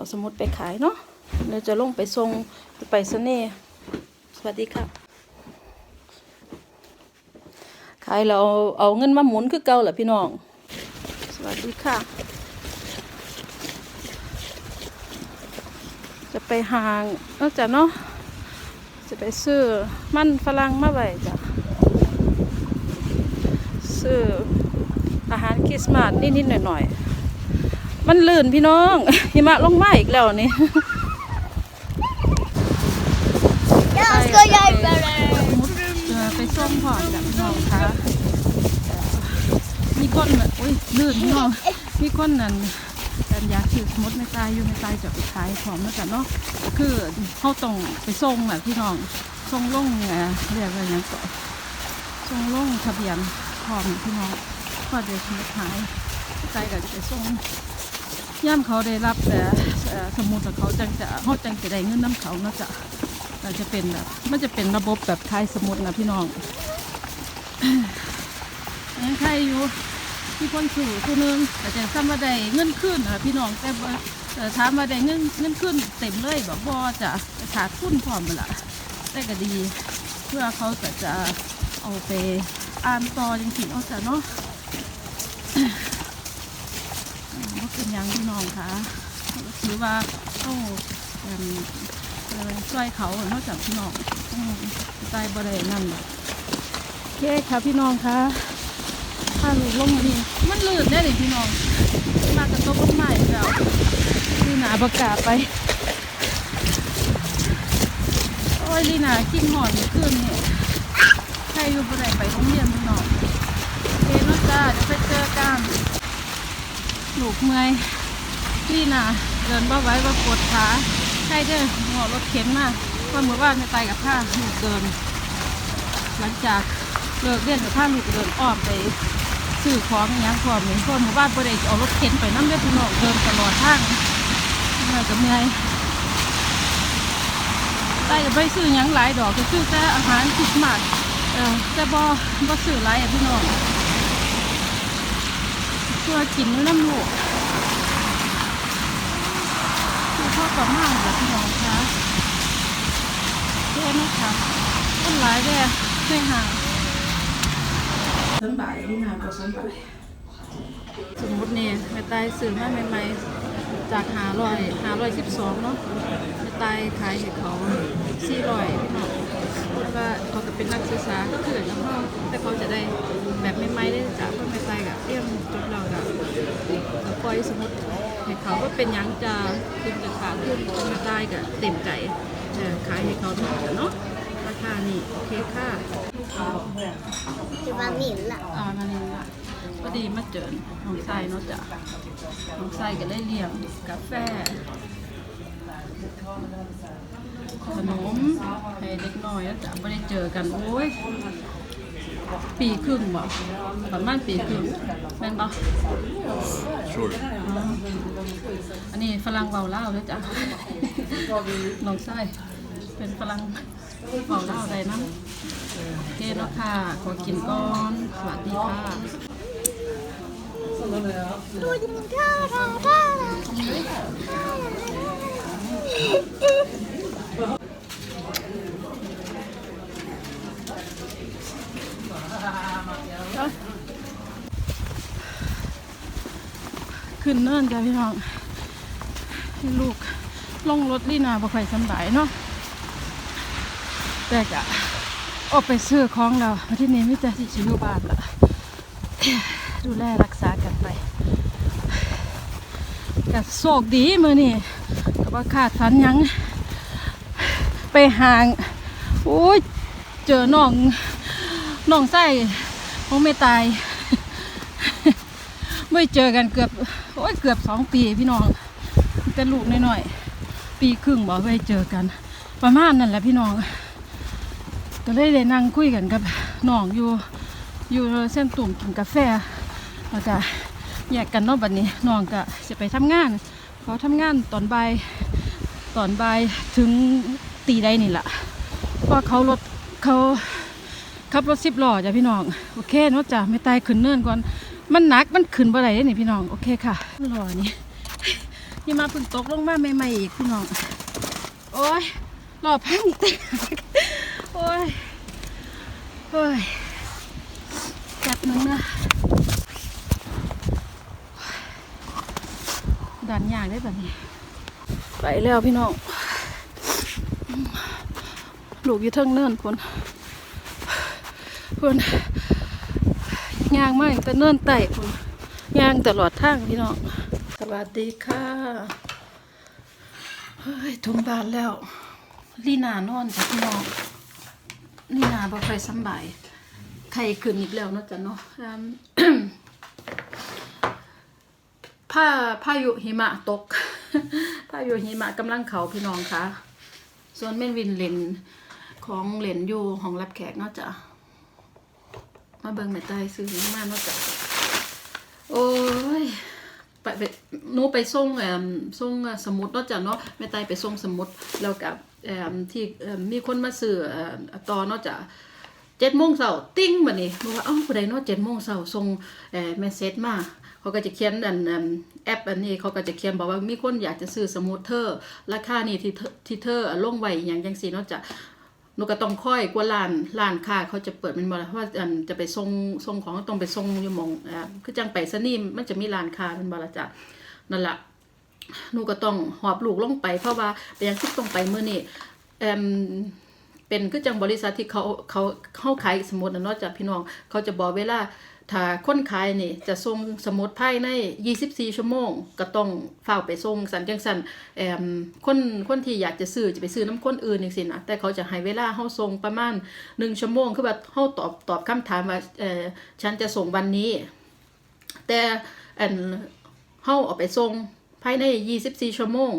เอาสมุดไปขายเนาะเราจะลงไปส่งไปเสน่ห์สวัสดีครับ ขายเราเอาเงินมาหมุนคือเก่าแหละพี่น้อง สวัสดีค่ะ จะไปหางนอกจากเนาะจะไปซื้อมันฝรั่งมาไว้จ้ะซื้ออาหารคริสต์มาสนิดๆหน่อยๆ มันลื่นพี่น้องหิมะลงมาอีกแล้วนี่ Jag ska hjälpa dig. เออไปส่งพอจ้ะพี่น้องคะมีคนน่ะอุ้ยลื่นพี่น้องมีคนนั่นอันยากถือสมมติไม่ตายอยู่ไม่ตายจะไปขายของแล้วกันเนาะคือเขาต้องไปส่งแหละพี่น้องส่งลงอ่อเรียกว่าอย่างก็ส่งลงทะเบียนพร้อมพี่น้องพอเดี๋ยวสมมติหายใจก็จะไปส่ง ย่ำเขาได้รับแต่สมุดของเขาจังจะเขาจังจะได้เงินน้ำเขาเนาะจ๊ะเราจะเป็นแบบมันจะเป็นระบบแบบไทยสมุดนะพี่น้องยังใครอยู่ที่คนสู่คนนึงแต่จะซ้ำมาได้เงินขึ้นนะพี่น้องแต่ว่าเอ่อถามมาได้เงินเงินขึ้นเต็มเลยแบบบอจะขาดทุนพร้อมละแต่ก็ดี เพื่อเขาก็จะเอาไปอ่านต่อจริงๆเอาจะเนาะ เป็นยังพี่น้องคะถือว่าเอาเอิ่มเอ่อช่วยเขานอกจากพี่น้องใจบริเวนั่นโอเคค่ะพี่น้องคะถ้าลูกลงมานี่มันลื่นได้เลยพี่น้อง มากระตกลงมาอีกแล้วลีนาประกาศไป โอ้ยลีนากินหอนขึ้นเนี่ยใครอยู่บริเวไปโรงเรียนพี่น้องโอเคนาะจ้าเดี๋ยวไปเจอกัน ลูกเมื่อยนี่นะเดินบ่ไว้ว่าปวดขาใช่เด้อหมอรถเข็นมาว่ามือว่านไม่ไปกับผ้าลูกเดิน หลังจากเลิกเรียนกับผ้าลูกเดินอ้อมไปซื้อของอย่างพร้อมนี่เพราะหมู่บ้านบ่ได้เอารถเข็นไปน้ำเลือดพี่น้องเดินตลอดทางเมื่อยกับเมื่อยได้ก็ไปซื้อยังหลายดอกก็ซื้อแต่อาหารคริสต์มาสเออแต่บ่บ่ซื้อหลายอะพี่น้อง พื่อกินด้วยน้ำลูกคือพ่อต่อมากแบบพี่น้องคะเพื่อนนะคะต้นหลายแด่ไม่ห่างสนบายพี่นาก็สนบายสมมติเนี่ยแม่ตายซื้อมาใหม่ๆจากหาร้อยหาร้อยสิบสองเนาะแม่ตายขายให้เขาสี่ร้อยพี่น้องแล้วก็ เขาก็เป็นนักศึกษาก็คือแล้วก็แต่เขาจะได้แบบใหม่ได้จากเพื่อนแม่ตายกับเรียนจบแล้วกับก็ปล่อยสมมติให้เขาว่าเป็นยังจะขึ้นกับขาขึ้นจะมาได้กับเต็มใจจะขายให้เขาถูกเนาะราคานี่โอเคค่ะ Det var Nilla. อ่ามานี่ละพอดีมาเจอน้องไส้เนาะจ้ะน้องไส้ก็เลยเลี้ยงกาแฟ ขนมให้เด็กน้อยแล้วจ้ะไม่ได้เจอกันโอ้ยปีครึ่งบ่ประมาณปีครึ่งแม่นบ่ Sure. อันนี้ฝรั่งเบาเล่าวเลยจ้ะ น้องไส้เป็นฝรั่งเบาเล่าวได้นะโอเคแล้วค่ะ ขอกินก่อน สวัสดีค่ะ ขึ้นเนินจ้ะพี่น้องให้ลูกลงรถลีนาบ่ค่อยสบายเนาะแต่ก็ออกไปซื้อของเราวันที่นี้มิแต่สิชิอยู่บ้านละดูแลรักษากันไปก็โชคดีมือนี่ ก็บ่ขาดฝันยัง ไปห่างโอ้ยเจอน้องน้องไส้ของไม่ตาย ไม่เจอกันเกือบโอ้ยเกือบสองปีพี่น้องแต่ลูกน้อยๆปีครึ่งบอกไม่เจอกัน ประมาณนั่นแหละพี่น้อง ก็เลยได้นั่งคุยกันกับน้องอยู่อยู่เส้นตุ่มกินกาแฟแล้วก็แยกกันเนาะบัดนี้น้องก็จะไปทำงานเขาทำงานตอนบ่าย ตอนบ่ายถึงตีใดนี่แหละเพราะเขารถเขาขับรถสิบล้อจ้ะพี่น้องโอเคนะจ้ะไม่ตายขึ้นเนินก่อนมันหนักมันขึ้นบ่ได้เด้นี่พี่น้องโอเคค่ะรอนี่หิมะเพึ่งตกลงมาใหม่ๆอีกพี่น้องโอ้ยรอพังเต็มโอ้ยโอ้ยจัดหนึงนะดันยางได้แบบนี้ ไปแล้วพี่น้อง ลูกอยู่เทิงเนินพนพนยางมากแต่เนินไต่พนยางตลอดทางพี่น้อง สวัสดีค่ะเฮ้ยทุงบานแล้วลีนานอนจ้ะพี่น้องลีนาบ่ค่อยสบายไข้ขึ้นอีกแล้วเนาะจ้ะเนาะอืมผ้าพายุหิมะตก พายุหิมะกำลังเขาพี่น้องคะส่วนเม่นวินเลนของเหรนอยู่ของรับแขกนาะจ้ะมาเบิงแม่ใต้ซื้อมาเนาะจ้ะโอ้ยไปไปนูไปส่งแอมส่งสมุดนาะจ้ะเนาะแม่ใต้ไปส่งสมุดแล้วกับแอมที่มีคนมาซื้อเอ่อต่อเนาะจ้ะเจ็ดโมงเช้าติ้งบัดนี้หนูว่าเอ้าผู้ใดเนาะเจ็ดโมงเช้าส่งเอ่อเมสเซจมา เขาก็จะเขียนอันอันแอปอันนี้เขาก็จะเขียนบอกว่ามีคนอยากจะซื้อสมุดเธอราคานี่ที่เธอที่เธอลงไว้อย่างจังสีนาะจะหนูก็ต้องค่อยกว่าร้านร้านค้าเขาจะเปิดเป็นบ่เพราะว่าจะไปส่งส่งของต้องไปส่งอยู่มองอ่าคือจังไปสนีมมันจะมีร้านค้าเป็นบ่ละจ้ะนั่นแหละหนูก็ต้องหอบลูกลงไป เพราะว่าไปยังที่ต้องไปมื้อนี้เอ่มเป็นคือจังบริษัทที่เขาเขาเข้าขายสมุดนะนาะจากพี่น้องเขาจะบอกเวลา ถ้าคนขายนี่จะส่งสมุดภายใน 24 ชั่วโมง ก็ต้องเฝ้าไปส่งสันจังสันแอมคนคนที่อยากจะซื้อจะไปซื้อน้ำคนอื่นจังซี่นะแต่เขาจะให้เวลาเฮาส่งประมาณ 1 ชั่วโมง คือแบบเฮาตอบตอบคำถามว่าเอ่อฉันจะส่งวันนี้ แต่อันเฮาเอาไปส่งภายใน 24 ชั่วโมง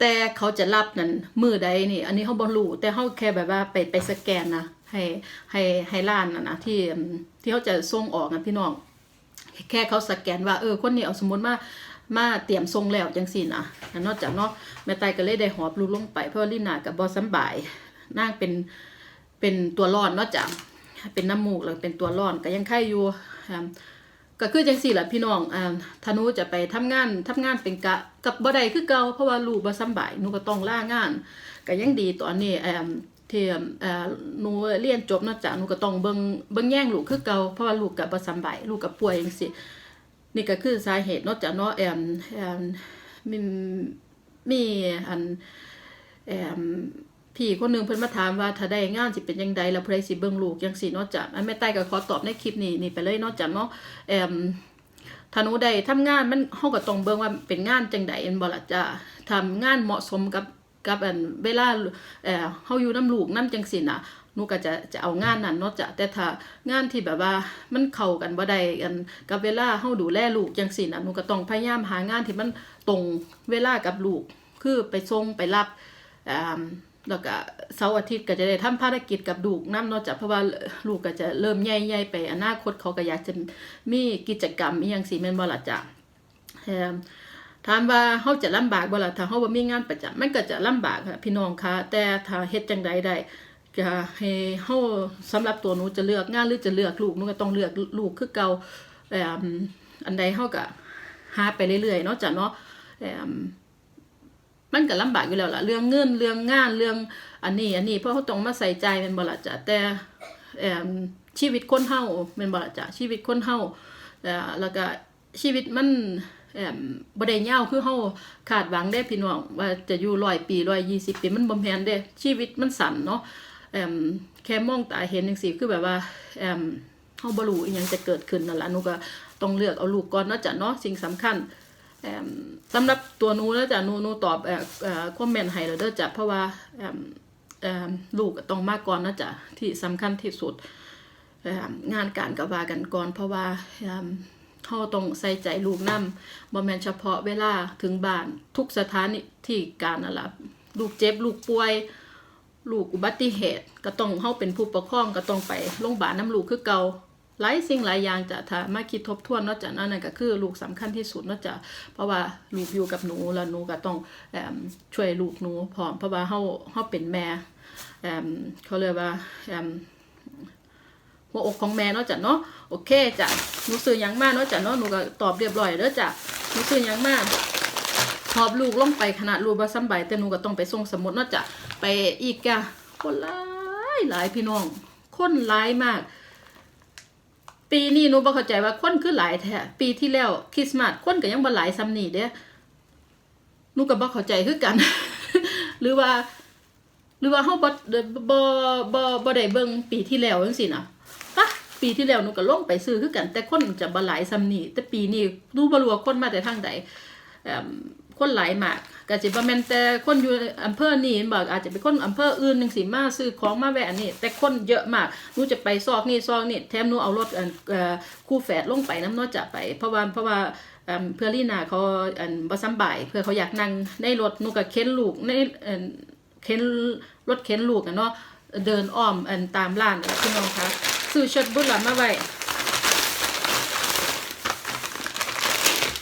แต่เขาจะรับนั่นมือใดนี่ อันนี้เขาบอรู้แต่เขาแค่แบบว่าไปไปสแกนนะ ให้ให้ให้ร้านนะนะที่ที่เขาจะส่งออกนะพี่น้อง แค่เขาสแกนว่าเออคนนี้เอาสมมติมามาเตรียมทรงแล้วจังสินะนอกจากเนาะแม่ไตก็เลยได้หอบลูกลงไป เพราะว่าลินากับบอสำบายนางเป็นเป็นตัวร้อนนอกจากเป็นน้ำมูกแล้วเป็นตัวร้อนก็ยังไข้อยู่อืมก็คือจังสี่แหละพี่น้องอ่าถ้าหนูจะไปทำงานทำงานเป็นกะกับบ่ได้คือเก่าเพราะว่าลูกบ่สำบายหนูก็ต้องล่างานก็ยังดีตอนนี้เอ่อ ที่เอ่อหนูเรียนจบนอกจากหนูก็ต้องเบิ่งเบิ่งแย่งลูกคือเก่าเพราะว่าลูกก็บ่สำบายลูกก็ป่วยจังซี่นี่ก็คือสาเหตุนอกจากเนาะแอมแอมมีมีอันแอมพี่คนหนึงเพิ่นมาถามว่าถ้าได้งานสิเป็นจังใดแล้วผู้ใดสิเบิ่งลูกจังซี่เนาะจ้ะอันแม่ใต้ก็ขอตอบในคลิปนี้นี่ไปเลยนาะจ้ะเนาะแอมถ้าหนูได้ทำงานมันเฮาก็ต้องเบิ่งว่าเป็นงานจังใดแม่นบ่ล่ะจ้ะทำงานเหมาะสมกับ กับอันเวลาเอ่อเฮาอยู่นํลูกนํจังซี่น่ะหนูก็จะจะเอางานนั้นเนาะจะแต่ถ้างานที่แบบว่ามันเข้ากันบ่ได้กันกับเวลาเฮาดูแลลูกจังซี่น่ะหนูก็ต้องพยายามหางานที่มันตรงเวลากับลูก คือไปส่งไปรับอ่าแล้วก็เสาร์อาทิตย์ก็จะได้ทำภารกิจกับลูกน้ำเนอกจากเพราะว่าลูกก็จะเริ่มใหญ่ๆไปอนาคตเขาก็อยากจะมีกิจกรรมอีหยังสิแม่นบ่ล่ะจ้ะแถามว่าเฮาจะลำบากบ่ล่ะถ้าเฮาบ่มีงานประจำมันก็จะลำบากค่ะพี่น้องค่ะแต่ถ้าเฮ็ดจังใดได้ก็ให้เฮาสำหรับตัวหนูจะเลือกงานหรือจะเลือกลูกหนูก็ต้องเลือกลูกคือเก่าเอ่ออันใดเฮาก็หาไปเรื่อยๆเนาะจ้ะเนาะเอ่อมันก็ลำบากอยู่แล้วล่ะเรื่องเงินเรื่องงานเรื่องอันนี้อันนี้เพราะเขาต้องมาใส่ใจเป็นบ่ล่ะจ้ะแต่เอ่อชีวิตคนเฮาเป็นบ่ล่ะจ้ะชีวิตคนเฮาแล้วก็ชีวิตมัน บ่ได้ยาวคือเฮาคาดหวังได้พี่น้องว่าจะอยู่100ปี120ปีมันบ่แม่นเด้ชีวิตมันสั้นเนาะเอ่แค่มองตาเห็นจังซี่คือแบบว่าเอ่อเฮาบ่รู้อีหยังจะเกิดขึ้นนั่นล่ะหนูก็ต้องเลือกเอาลูกก่อนเนาะจ้ะเนาะสิ่งสำคัญแอมสำหรับตัวหนูแล้วจ้ะหนูหนูตอบเอ่อคอมเมนต์ให้แล้วเด้อจ้ะเพราะว่าแอมแอลูกต้องมาก่อนนะจ้ะที่สำคัญที่สุดแอมงานการก็ว่ากันก่อนเพราะว่าแอม เฮาต้องใส่ใจลูกนํบ่แม่นเฉพาะเวลาถึงบ้านทุกสถานที่การนั่นล่ะลูกเจ็บลูกป่วยลูกอุบัติเหตุก็ต้องเฮาเป็นผู้ปกครองก็ต้องไปโรงพยาบาลน้ำลูกคือเก่าหลายสิ่งหลายอย่างจะถ้ามาคิดทบทวนนอกจากนั้นนนก็คือลูกสำคัญที่สุดนอกจากเพราะว่าลูกอยู่กับหนูแล้วหนูก็ต้องแอมช่วยลูกหนูพร้อมเพราะว่าเฮาเฮาเป็นแม่แอมเขาเรียกว่าแอม หัวอกของแม่เนาะจ้ะเนาะโอเคจ้ะหนูซื้อยังมาเนาะจ้ะเนาะหนูก็ตอบเรียบร้อยแล้วจ้ะหนูซื้อยังมากหอบลูกลงไปขนาดลูกบ่สำบายแต่หนูก็ต้องไปส่งสมุดเนอกจากไปอีกอะคนหลายหลายพี่น้องคนหลายมาก ปีนี้หนูบ่เข้าใจว่าคนคือหลายแท้ปีที่แล้วคริสต์มาสคนก็ยังบ่หลายซ้ำนี่เด้หนูก็บ่เข้าใจคือกัน หรือว่า หรือว่าเฮาบ่บ่บ่บ่บ่ได้เบิ่งปีที่แล้วจังซี่น่ะ ปีที่แล้วหนูก็ลงไปซื้อคือกัน แต่คนจะบ่หลายซ้ำนี่แต่ปีนี้หนูบ่รู้ว่าคนมาแต่ทางใดคนหลายมากก็สิบ่แม่นแต่คนอยู่อำเภอนี้บ่อาจจะเป็นคนอำเภออื่นจังซี่มาซื้อของมาแวะนี่แต่คนเยอะมากหนูจะไปซอกนี่ซอกนี่แถมหนูเอารถเอ่อคู่แฝดลงไปนำเนาจะไป เพราะว่าเพราะว่าเพื่อลีนาเขาอันบ่สำบ่ายเพื่อเขาอยากนั่งในรถหนูก็เข็นลูกในเอิ่นเข็นรถเข็นลูกอะเนาะเดินอ้อมอันตามร้านพี่น้องคะ ซื้อชุดบุหลามาไว้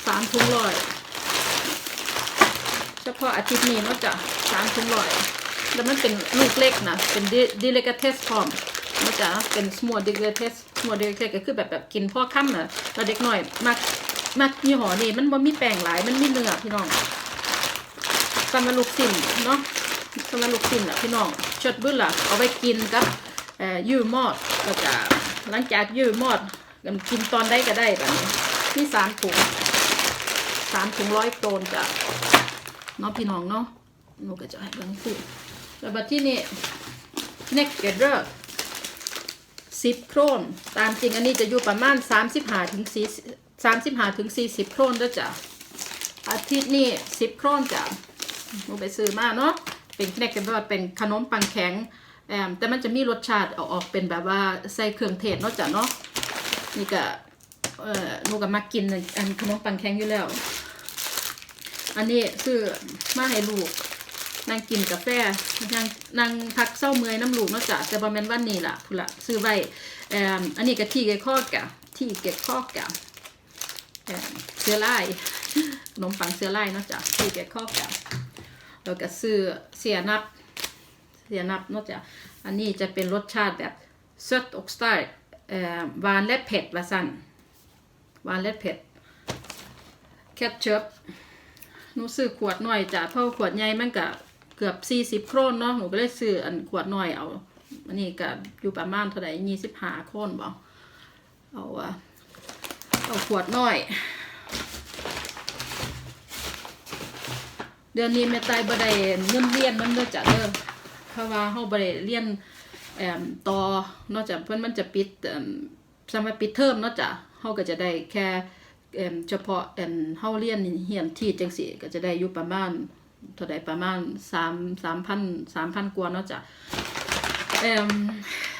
สามถุงร้อยเฉพาะอาทิตย์นี้เนาะจ้ะสามถุงร้อย แล้วมันเป็นลูกเล็กนะเป็นดิเลกเทสพร้อมเนาะจ้ะเป็น small delicates small delicates ก็คือแบบแบบกินพ่อค่ำนะแล้วเด็กหน่อยมักมักยี่ห้อนี้มันบ่มีแป้งหลายมันมีเนื้อพี่น้องสำหรับลูกสิ้นเนาะสำหรับลูกชิ้นอะพี่น้องชดบึ้นล่ะเอาไปกินกับ เอ่อยืมอดแล้วก็หลังจากยืมอดกันกินตอนได้ก็ได้แบบนี้นี่สามถุงสามถุงร้อยโกนจ้ะเนาะพี่น้องเนาะหนูก็จะให้เบิ่งสิแล้วบัดที่นี่ next g e t e r สิบโครนตามจริงอันนี้จะอยู่ประมาณสามสิบห้าถึงสี่สามสิบห้าถึงสี่สิบโครนด้วยจ้ะอาทิตย์นี้สิบโครนจ้ะหนูไปซื้อมาเนาะเป็นแครกเกอร์เป็นขนมปังแข็ง แอมแต่มันจะมีรสชาติออกออกเป็นแบบว่าใส่เครื่องเทศนาะจ้ะเนาะนี่ก็เอ่อนูก็มากินอันขนมปังแข็งอยู่แล้ว อันนี้ซื้อมาให้ลูกนั่งกินกาแฟนั่งนั่งพักเศร้าเมื่อยน้ำลูกนาะจ้ะแต่บอแมนวันนี้ล่ะพุละซื้อไว้แอมอันนี้ก็ที่เก็ข้อกะที่เก็ข้อกะเสื้อลายขนมปังเสื้อลายนาะจ้ะที่เก็ข้อกะแล้วก็ซื้อเสียนับ เสียนับเนอกจากอันนี้จะเป็นรสชาติแบบเซตอกสไตล์เอ่อหวานและเผ็ดว่าสั่นหวานและเผ็ดแคทเชิพหนูซื้อขวดหน่อยจ้ะเพราะขวดใหญ่มันก็เกือบ40โครนเนาะหนูก็เลยซื้ออันขวดหน่อยเอาอันนี้ก็อยู่ประมาณเท่าไหร่25โครนบ่เอาอะเอาขวดหน่อย เดือนนี้แม่ตายบ่ได้เงินเรียนมันเด้อจ้ะเด้อ เพราะว่าเฮาบ่ได้เรียนแอมต่อนอกจากเพิ่นมันจะปิดเอิ่มสมัยปิดเทอมเนาะจ้ะเฮาก็จะได้แค่เอิ่มเฉพาะอันเฮาเรียนเรียนที่จังซี่ก็จะได้อยู่ประมาณเท่าใดประมาณ3 3,000 3,000กว่าเนาะจ้ะเอ่ม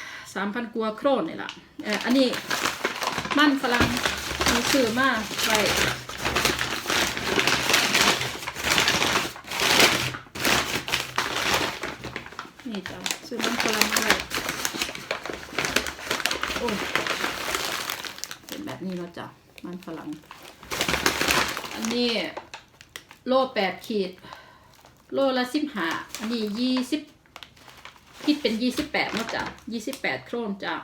3,000กว่าโครนนี่ล่ะเอ่ออันนี้มันฝรั่งมีซื้อมาไว้ นี่จ้ะ ซื้อมันฝรั่งมาไว้โอ้ยเป็นแบบนี้แล้วจ้ะมันฝรั่ง อันนี้โลแปดขีด โลละสิบห้าอันนี้ยี่สิบคิดเป็นยี่สิบแปดเนาะจ้ะยี่สิบแปดโครนจ้ะ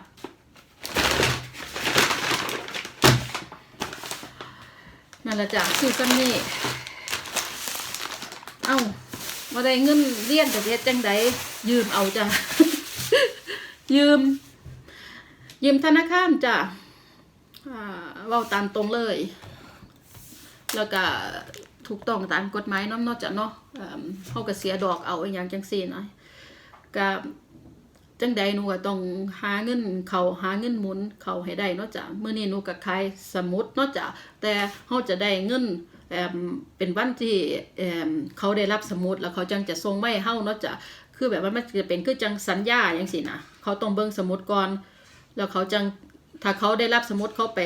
นั่นแหละจ้ะคือกันนี่เอ้ามาได้เงินเรียนแต่เฮ็ดจังใด ยืมเอาจ้ะ ยืม ยืมธนาคารจ้ะเว้าตามตรงเลย แล้วก็ถูกต้องตามกฎหมายเนาะนาะจ้ะเนาะเอิ่มเฮาก็เสียดอกเอาอย่างจังซี่นะก็จังใดหนูก็ต้องหาเงินเขาหาเงินหมุนเขาให้ได้เนาะจ้ะมื้อนี้หนูก็ขายสมุดเนาะจ้ะแต่เฮาจะได้เงินเป็นวันที่เขาได้รับสมุดแล้วเขาจังจะส่งไม่เฮาเนาะจ้ะ คือแบบว่ามันจะเป็นคือจังสัญญาอย่างสินะเขาต้องเบิ่งสมุดก่อน แล้วเขาจังถ้าเขาได้รับสมุดเขาไป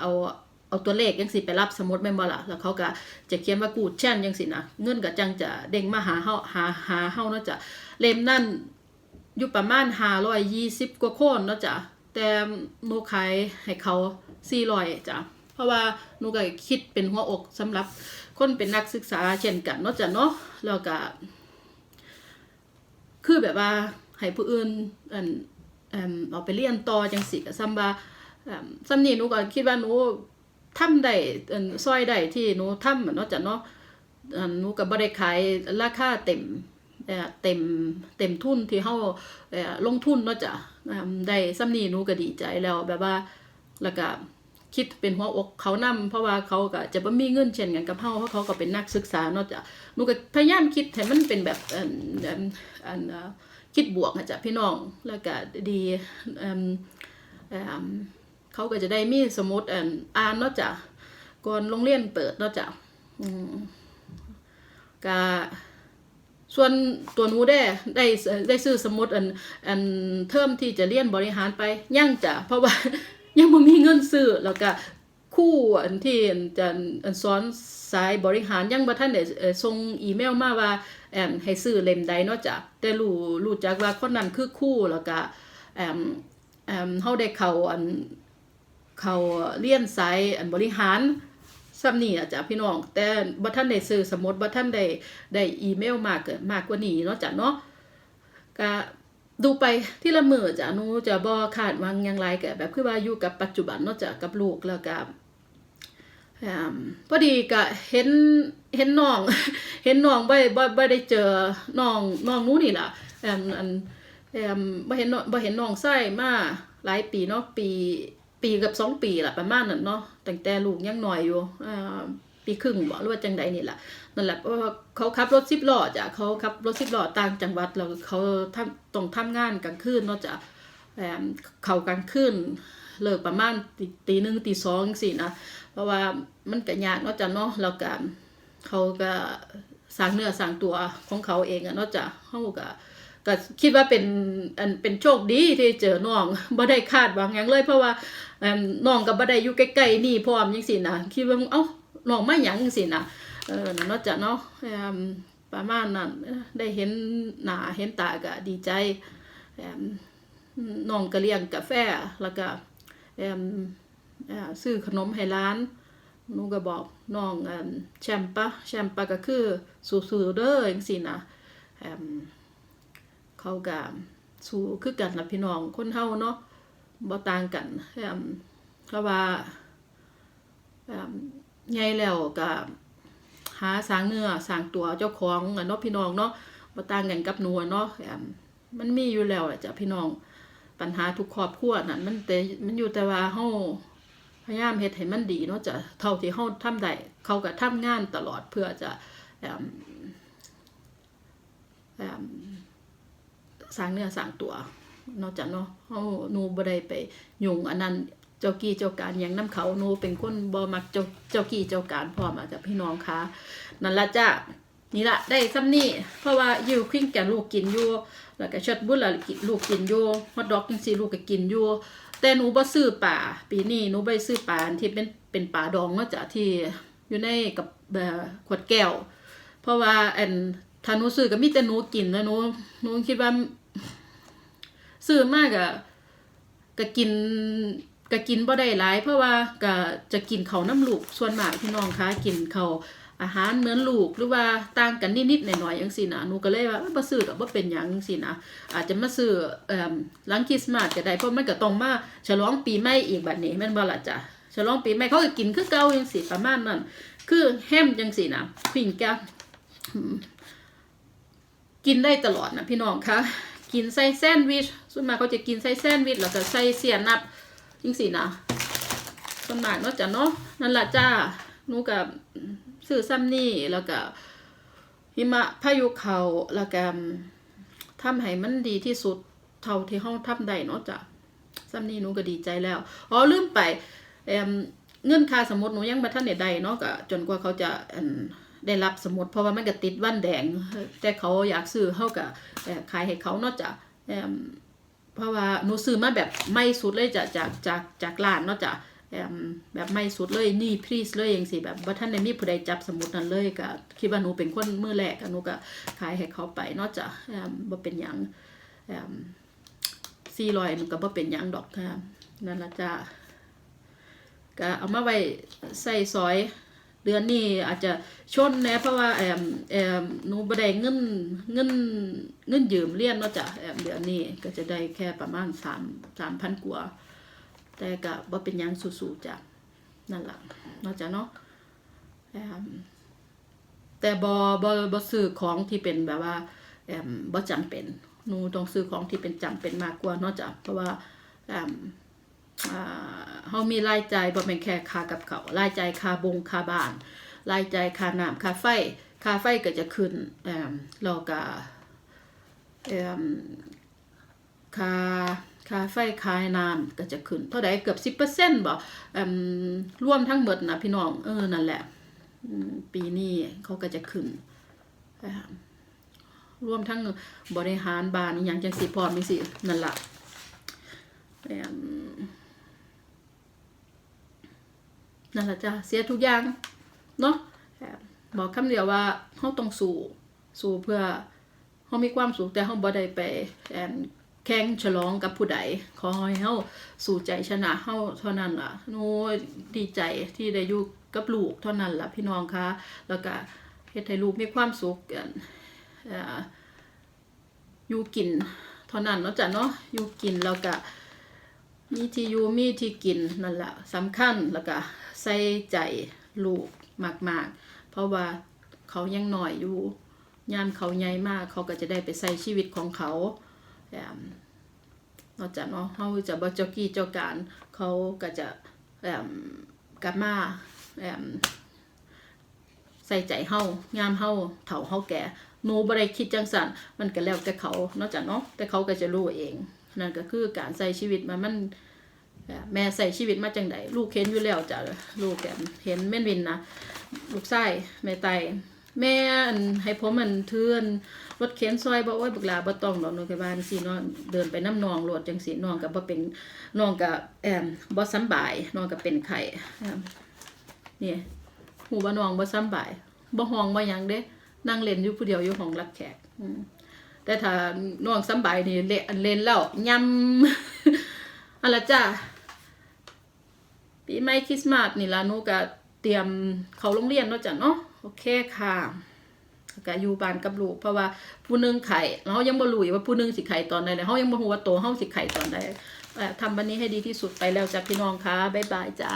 เอาเอาตัวเลขยังสิไปรับสมุดแม่นบ่ล่ะแล้วเขาก็จะเขียนว่ากูดแช่นยังสินะเงินก็จังจะเด้งมาหาเฮาหาหาเฮาเนาะจ้ะเล่มนั่นอยู่ประมาณ520กว่าโคนเนาะจ้ะแต่หนูขายให้เขา400จ้ะเพราะว่าหนูก็คิดเป็นหัวอกสำหรับคนเป็นนักศึกษาเช่นกันเนาะจ้ะเนาะแล้วก็ คือแบบว่าให้ผู้อื่นอันเอาไปเรียนต่อจังสิก็ซ้ำว่าเอิ่มซ้ำนี่หนูก็คิดว่าหนูทำได้อันซอยได้ที่หนูทำเนาะจ้ะเนาะอันหนูก็บ่ได้ขายราคาเต็มเอ่อเต็มเต็มทุนที่เฮาเอ่อลงทุนเนาะจ้ะได้ซ้ำนี้หนูก็ดีใจแล้วแบบว่าแล้วก็ คิดเป็นหัวอกเขานํเพราะว่าเขาก็จะบ่มีเงินเช่นกันกับเฮาเพราะเขาก็เป็นนักศึกษาเนาะจ้ะหนูก็พยายามคิดให้มันเป็นแบบอันอันอันอ่อคิดบวกอะจ้ะพี่น้องแล้วก็ดีอืมเอ่มเขาก็จะได้มีสมุดอันอ่านเนาะจ้ะก่อนโรงเรียนเปิดเนาะจ้ะอืมก็ส่วนตัวหนูได้ได้ได้ซื้อสมุดอันอันเทอมที่จะเรียนบริหารไปยั่งจ้ะเพราะว่า ยังบ่มีเงินซื้อแล้วก็คู่อันที่จะอันสอนสายบริหารยังบ่ทันได้ส่งอีเมลมาว่าแอมให้ซื้อเล่มใดเนาะจ้ะแต่รู้รู้จักว่าคนนั้นคือคู่แล้วก็แอมแอมเฮาได้เข้าอันเข้าเรียนสายอันบริหารซ้ำนี่อะจ้ะพี่น้องแต่บ่ท่านได้ซื้อสมุดบ่ท่านได้ได้อีเมลมากเกินมากกว่านี้เนาะจ้ะเนาะก็ ดูไปที่ละเมอจ้ะหนูจะบ่คาดหวังยังไรก็แบบคือว่าอยู่กับปัจจุบันนาะจ้ะกับลูกแล้วก็อ่าพอดีก็เห็นเห็นน้อง เห็นน้องบ่บ่บ่ได้เจอน้องน้องนู้นี่ล่ะอันอันแอมบ่เห็นน้องบ่เห็นน้องไส้มาหลายปีเนาะปีปีกับสองปีละประมาณนั้นเนาะตั้งแต่ลูกยังหน้อยอยู่อ่าปีครึ่งบ่หรือว่าจังใดนี่แหละ นั่นแหละเพราะว่าเขาขับรถสิบล้อจ้ะเขาขับรถสิบล้อต่างจังหวัดแล้วเขาทำต้องทำงานกลางคืนเนาะจ้ะแอมเขากลางคืนเลิกประมาณตีตีหนึ่งตีสองจังซี่นะเพราะว่ามันก็ยากเนาะจ้ะเนาะแล้วก็เขาก็สร้างเนื้อสร้างตัวของเขาเองอะเนาะจ้ะเขาก็ก็คิดว่าเป็นอันเป็นโชคดีที่เจอน้องบ่ได้คาดหวังหยังเลย เพราะว่าน้องก็บ่ได้อยู่ใกล้ๆนี่พร้อมจังซี่นะคิดว่าเอ้าน้องไมาหยังจังๆนะ เออนั่นเนาจะเนาะเอิ่มประมาณนั้นได้เห็นหน้าเห็นตาก็ดีใจเอิ่มน้องก็เลี้ยงกาแฟแล้วก็ซื้อขนมให้ร้านนูก็บอกน้องแชมปะแชมปะก็คือสู้ๆเด้อจังซี่นะเอิ่มเขาก็สู้คือกันละพี่น้องคนเฮาเนาะบ่ต่างกันเพราะว่าใหญ่แล้วก็ หาสางเนื้อสางตัวเจ้าของเนาะพี่น้องเนาะบ่ต่างกันกับหนูอะเนาะแอมันมีอยู่แล้วอะจ้ะพี่น้อง ปัญหาทุกครอบครัวนั่นมันแต่มันอยู่แต่ว่าเฮาพยายามเฮ็ดให้มันดีเนาะจ้ะเท่าที่เฮาทำได้เขาก็ทำงานตลอดเพื่อจะแอมแอมสร้างเนื้อสร้างตัว นอกจากเนาะเฮาหนูบ่ได้ไปยุ่งอันนั้น เจ้ากี้เจ้าการหยังนํเขาหนูเป็นคนบ่มักเจ้าเจ้ากี้เจ้าการพร้อมอาจจะพี่น้องคะนั่นละจ้ะนี่ละได้ซ้ำนี่เพราะว่าอยู่ควิ่งแกลูกกินอยู่แล้วก็ช็อตบุญละลูกกินอยู่ฮอทดอกจังซี่ลูกก็กินอยู่แต่หนูบ่ซื้อป่าปีนี้หนูไปซื้อป่าที่เป็นเป็นป่าดองเนาะจ้ะที่อยู่ในกับขวดแก้ว เพราะว่าอันถ้าหนูซื้อก็มีแต่หนูกินแล้วหนูหนูคิดว่าซื้อมากอะก็กิน ก็กินบ่ได้หลาย เพราะว่าก็จะกินเขาน้ำลูกส่วนมากพี่น้องคะกินเขาอาหารเหมือนลูกหรือว่าต่างกันนิดๆหน่อยๆจังซี่นะหนูก็เลยว่าบ่ซื้อดอกบ่เป็นหยังจังซี่นะอาจจะมาซื้อเอ่อหลังคริสต์มาสก็ได้เพราะมันก็ต้องมาฉลองปีใหม่อีกบัดนี้แม่นบ่ล่ะจ้ะฉลองปีใหม่เขาก็กินคือเก่าจังซี่ประมาณนั้นคือแฮมจังซี่นะพิงแกกินได้ตลอดนะพี่น้องคะกินใส่แซนด์วิชส่วนมากเขาจะกินใส่แซนด์วิชแล้วก็ใส่เสียนับ จริงสินะส่วนมากเนาะจ้ะเนาะนั่นละจ้าหนูกับซื้อซ้ำนี่แล้วก็หิมะพายุเขาแล้วก็ทำให้มันดีที่สุดเท่าที่เฮาทำได้เนาะจ้ะซ้ำนี่หนูก็ดีใจแล้วอ๋อลืมไปเอิ่มเงินค่าสมุดหนูยังบ่ทันได้ได้เนาะก็จนกว่าเขาจะได้รับสมุดเพราะว่ามันก็ติดวันแดง แต่เขาอยากซื้อเขาก็ขายให้เขาเนาะจ้ะ เพราะว่าหนูซื้อมาแบบไม่สุดเลยจ้ะจากจากจากร้านเนาะจ้ะแบบไม่สุดเลยนี่พรีสเลยอย่างสิแบบว่าท่านในมีผู้ใดจับสมุดนั้นเลยก็คิดว่าหนูเป็นคนมือแรกหนูก็ขายให้เขาไปเนาะจ้ะเอิ่มบ่เป็นหยังสี่ร้อยหนูก็บ่เป็นหยังดอกค่ะนั่นละจ้ะก็เอามาไว้ใส่ซอย เดือนนี้อาจจะชนแนะเพราะว่าแอมแอมหนูบ่ได้เงินเงินเงินยืมเรียนเนาะจ้ะแอมเดือนนี้ก็จะได้แค่ประมาณ3 3,000กว่าแต่ก็บ่เป็นยังสู้ๆจ้ะนั่นแหละเนาะจ้ะเนาะแอมแต่บอบอบซื้อของที่เป็นแบบว่าแอมบ่จำเป็นหนูต้องซื้อของที่เป็นจำเป็นมากกว่าเนอกจากเพราะว่าแอมอ่า เฮามีรายจ่ายบ่แม่นแค่ค่ากับเขารายจ่ายค่าบงค่าบ้านรายจ่ายค่าน้ำค่าไฟค่าไฟก็จะขึ้นแอมแล้วก็แอมค่าค่าไฟค่าน้ำก็จะขึ้นเท่าใดเกือบ10%บ่แอมรวมทั้งหมดนะพี่น้องเออนั่นแหละปีนี้เขาก็จะขึ้นรวมทั้งบริหารบ้านอย่างจังสิพร้อมจังสินั่นล่ะแนั่นแหละจ้ะเสียทุกอย่างเนาะบอกคำเดียวว่าเขาต้องสู้สู้เพื่อเขามีความสุขแต่เขาบ่ได้ไปแอนแข่งฉลองกับผู้ใดขอให้เขาสู้ใจชนะเขาเท่านั้นล่ะโน้ดีใจที่ได้อยู่กับลูกเท่านั้นล่ะพี่น้องคะแล้วก็เฮ็ดให้ลูกมีความสุขกันอยู่กินเท่านั้นเนาะจ้ะเนาะอยู่กินแล้วก็ มีที่อยู่มีที่กินนั่นแหละสำคัญแล้วก็ใส่ใจลูกมาก ๆ เพราะว่าเขายังหน่อยอยู่ยามเขาใหญ่มากเขาก็จะได้ไปใส่ชีวิตของเขาแอมนอกจากเนาะเขาจะบ่เจ้ากี้เจ้าการเขาก็จะแอมกลับมาแอมใส่ใจเฮายามเฮาเฒ่าเฮาแก่หนูบ่ได้คิดจังสันมันก็แล้วแต่เขานอกจากเนาะแต่เขาก็จะรู้เอง นั่นก็คือการใส่ชีวิตมามันแม่ใส่ชีวิตมาจังไดลูกเห็นอยู่แล้วจ้ะลูกแกเห็นแม่นวินนะลูกชายแม่ไตแม่อันให้ผมมันเทือนรถเข็นซอยบอกว่าบักลาบ่ต้องดอกน้องไปบ้านสิเนาะเดินไปน้ำนองรถจังสินองก็บ่เป็นนองก็แอมบ่สำบายนองก็เป็นไข้แอมนี่หูว่นองบ่สำบายบ่ห้องบ่หยังเด้นั่งเล่นอยู่ผู้เดียวอยู่ห้องรับแขกอื แต่ถ้าน้องสำบายนี่เล่นเล่นแล้วยำอาละจ้าปีใหม่คริสต์มาสนี่ละนูก็เตรียมเขาโรงเรียนเนาะจ้ะเนาะโอเคค่ะก็อยู่บ้านกับลูกเพราะว่าผู้นึงไข่เรายังบ่รู้ว่าผู้นึงสิไข่ตอนใดเลยเฮายังบ่ฮู้ว่าโตเฮาสิไข่ตอนใดทำวันนี้ให้ดีที่สุดไปแล้วจ้ะพี่น้องค่ะบ๊ายบายจ้า